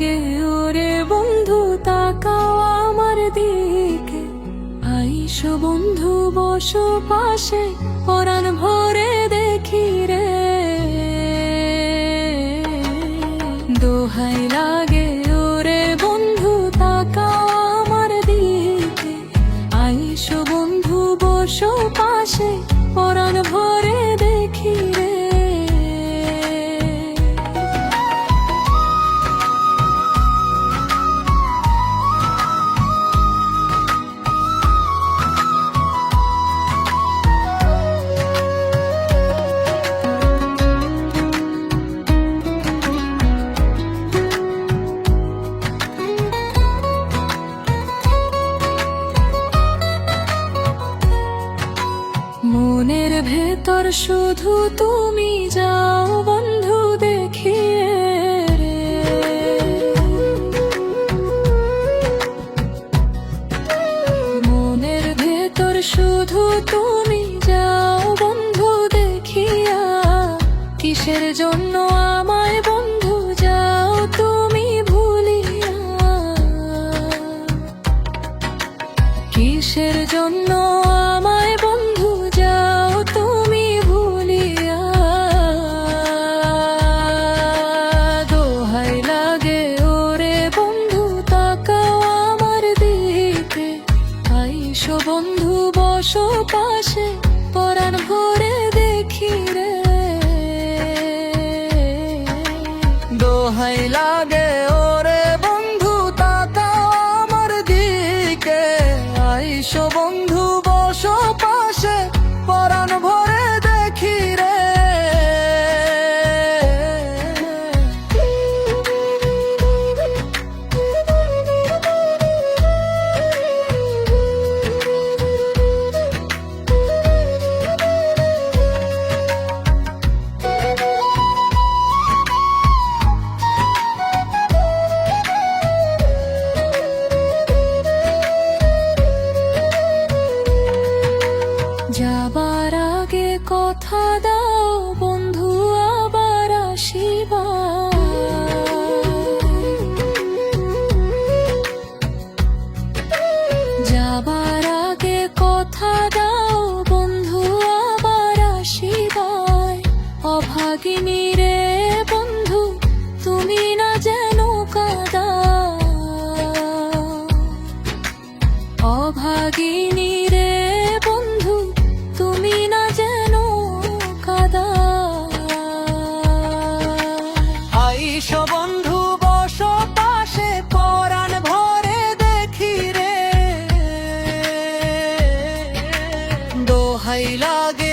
লাগে ওরে বন্ধু, তাকাও আমার দিকে। আইস বন্ধু, বসো পাশে, পরাণ ভরে দেখি রে। দোহাই লাগে ওরে বন্ধু, তাকাও আমার দিকে। আইস বন্ধু, বসো পাশে, পরাণ ভরে মনের ভেতর শুধু তুমি যাও বন্ধু দেখিয়ে মনের ভেতর শুধু তুমি যাও বন্ধু দেখিয়া, কিসের জন্য বন্ধু, বসো পাশে, পরাণ ভরে দেখি রে। দোহাই লাগে ওরে বন্ধু তাকা আমার দিকে। আইসো কথা দাও বন্ধু আবার আসিবা। আইসো বন্ধু বসো পাশে পরাণ ভরে দেখি রে। দোহাই লাগে